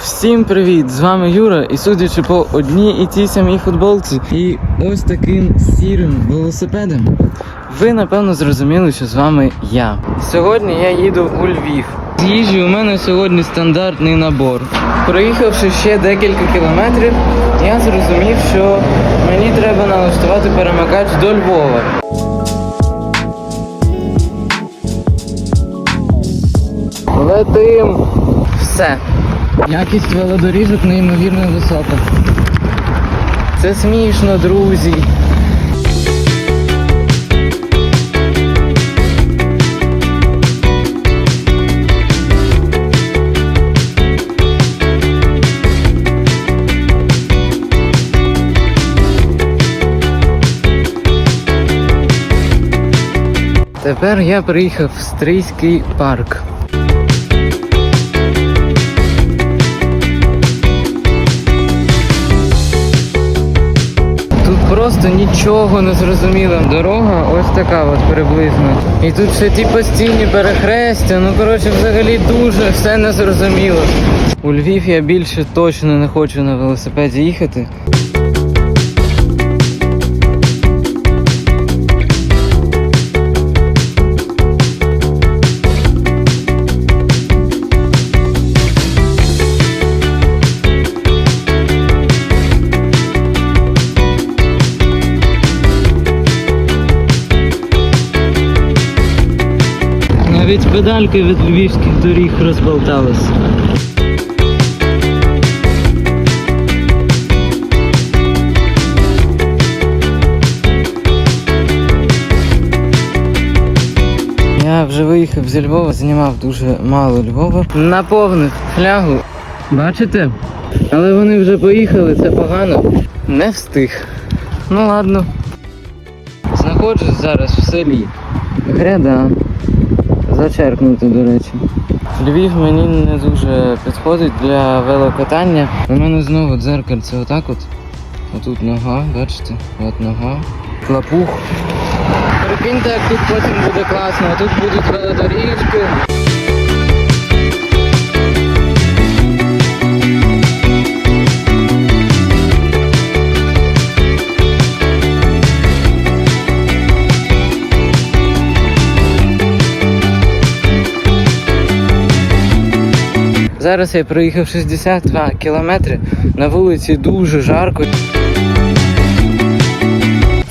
Всім привіт! З вами Юра, і судячи по одній і тій самій футболці, і ось таким сірим велосипедом, ви напевно зрозуміли, що з вами я. Сьогодні я їду у Львів. З їжі у мене сьогодні стандартний набор. Проїхавши ще декілька кілометрів, я зрозумів, що мені треба налаштувати перемикач до Львова. Летим! Все. Якість велодоріжок неймовірно висока. Це смішно, друзі. Тепер я приїхав в Стрийський парк. Просто нічого не зрозуміло. Дорога ось така от приблизно. І тут ще ті постійні перехрестя. Ну коротше, взагалі дуже все незрозуміло. У Львів я більше точно не хочу на велосипеді їхати. Навіть педальки від львівських доріг розболталися. Я вже виїхав зі Львова, знімав дуже мало Львова. Наповнив флягу. Бачите? Але вони вже поїхали, це погано. Не встиг. Ну ладно. Знаходжусь зараз в селі. Гряда. Зачеркнути, до речі. Львів мені не дуже підходить для велокатання. У мене знову дзеркальце отак от. Отут нога, бачите? От нога. Клапух. Прикиньте, як тут потім буде класно, а тут будуть велодоріжки. Зараз я проїхав 62 кілометри. На вулиці дуже жарко.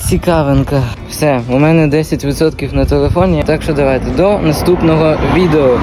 Цікавинка. Все, у мене 10% на телефоні. Так що давайте до наступного відео.